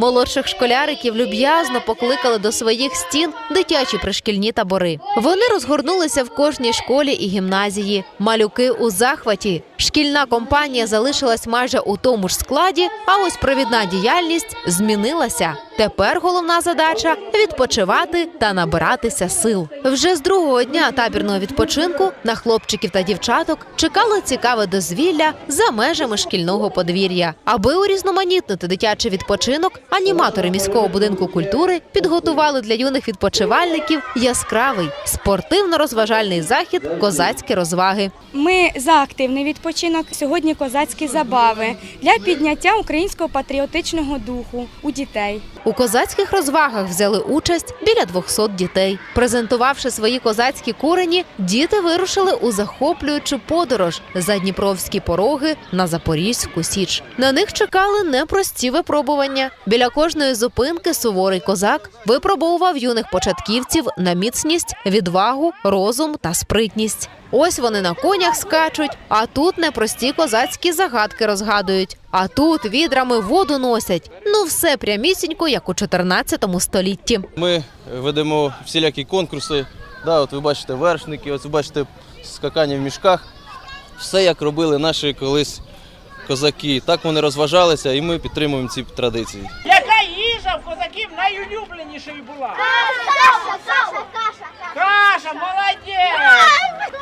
Молодших школяриків люб'язно покликали до своїх стін дитячі пришкільні табори. Вони розгорнулися в кожній школі і гімназії. Малюки у захваті. Шкільна компанія залишилась майже у тому ж складі, а ось провідна діяльність змінилася. Тепер головна задача відпочивати та набиратися сил. Вже з другого дня табірного відпочинку на хлопчиків та дівчаток чекало цікаве дозвілля за межами шкільного подвір'я. Аби урізноманітнити дитячий відпочинок, аніматори міського будинку культури підготували для юних відпочивальників яскравий спортивно-розважальний захід Козацькі розваги. Ми за активний відпочинок. Сьогодні козацькі забави для підняття українського патріотичного духу у дітей. У козацьких розвагах взяли участь біля 200 дітей. Презентувавши свої козацькі курені, діти вирушили у захоплюючу подорож за Дніпровські пороги на Запорізьку Січ. На них чекали непрості випробування. Біля кожної зупинки суворий козак випробовував юних початківців на міцність, відвагу, розум та спритність. Ось вони на конях скачуть, а тут непрості козацькі загадки розгадують. А тут відрами воду носять. Ну все прямісінько, як у 14 столітті. Ми ведемо всілякі конкурси. Да, от ви бачите вершники, от ви бачите скакання в мішках. Все як робили наші колись козаки. Так вони розважалися, і ми підтримуємо ці традиції. Яка їжа в козаків найулюбленішою була? Каша!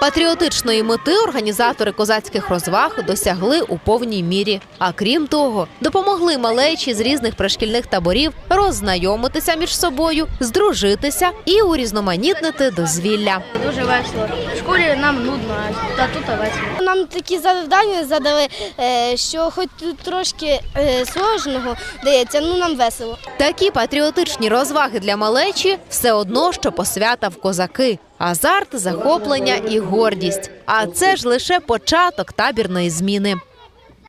Патріотичної мети організатори козацьких розваг досягли у повній мірі. А крім того, допомогли малечі з різних пришкільних таборів роззнайомитися між собою, здружитися і урізноманітнити дозвілля. Дуже весело. В школі нам нудно, а тут весело. Нам такі завдання задали, е, що хоч тут трошки е, сложного дається, ну нам весело. Такі патріотичні розваги для малечі все одно, що посвята в козаки. Азарт, захоплення і гордість. А це ж лише початок табірної зміни.